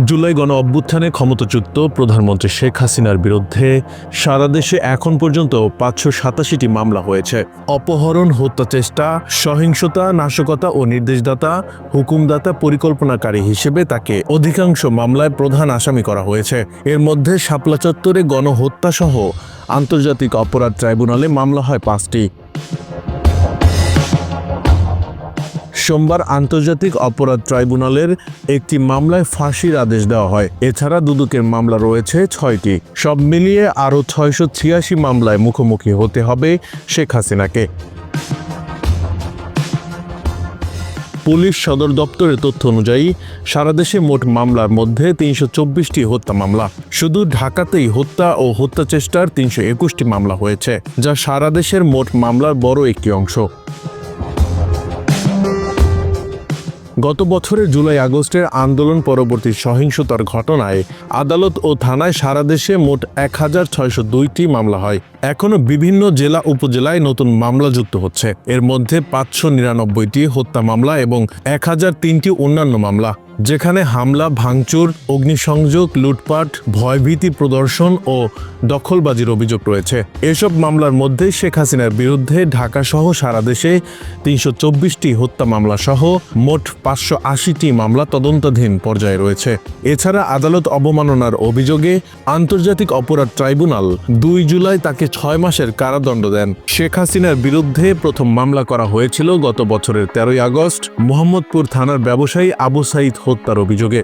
জুলাই গণ অভ্যুত্থানে ক্ষমতাচ্যুত প্রধানমন্ত্রী শেখ হাসিনার বিরুদ্ধে সারা দেশে এখন পর্যন্ত পাঁচশো সাতাশিটি মামলা হয়েছে। অপহরণ, হত্যা চেষ্টা, সহিংসতা, নাশকতা ও নির্দেশদাতা, হুকুমদাতা, পরিকল্পনাকারী হিসেবে তাকে অধিকাংশ মামলায় প্রধান আসামি করা হয়েছে। এর মধ্যে শাপলা চত্বরে গণহত্যাসহ আন্তর্জাতিক অপরাধ ট্রাইব্যুনালে মামলা হয় পাঁচটি। সোমবার আন্তর্জাতিক অপরাধ ট্রাইব্যুনালের একটি মামলায় ফাঁসির আদেশ দেওয়া হয়। এছাড়া দুদকের মামলা রয়েছে ছয়টি। সব মিলিয়ে আরও ছয়শো ছিয়াশি মামলায় মুখোমুখি হতে হবে শেখ হাসিনাকে। পুলিশ সদর দপ্তরের তথ্য অনুযায়ী, সারা দেশে মোট মামলার মধ্যে তিনশো চব্বিশটি হত্যা মামলা। শুধু ঢাকাতেই হত্যা ও হত্যা চেষ্টার তিনশো একুশটি মামলা হয়েছে, যা সারা দেশের মোট মামলার বড় একটি অংশ। গত বছরের জুলাই আগস্টের আন্দোলন পরবর্তী সহিংসতার ঘটনায় আদালত ও থানায় সারা দেশে মোট এক হাজার ছয়শো দুইটি মামলা হয়। এখনও বিভিন্ন জেলা উপজেলায় নতুন মামলা যুক্ত হচ্ছে। এর মধ্যে পাঁচশো নিরানব্বইটি হত্যা মামলা এবং এক হাজার তিনটি অন্যান্য মামলা। যেখানে হামলা, ভাঙচুর, অগ্নিসংযোগ, লুটপাট, ভয়ভীতি প্রদর্শন ও দখলবাজির অভিযোগ রয়েছে। এসব মামলার মধ্যে শেখ হাসিনার বিরুদ্ধে ঢাকা সহ সারা দেশে তিনশো চব্বিশটি হত্যা মামলা সহ মোট পাঁচশো আশিটি মামলা তদন্তাধীন পর্যায়ে রয়েছে। এছাড়া আদালত অবমাননার অভিযোগে আন্তর্জাতিক অপরাধ ট্রাইব্যুনাল দুই জুলাই তাকে ছয় মাসের কারাদণ্ড দেন। শেখ হাসিনার বিরুদ্ধে প্রথম মামলা করা হয়েছিল গত বছরের তেরোই আগস্ট। মোহাম্মদপুর থানার ব্যবসায়ী আবু সাইদ হত্যার অভিযোগে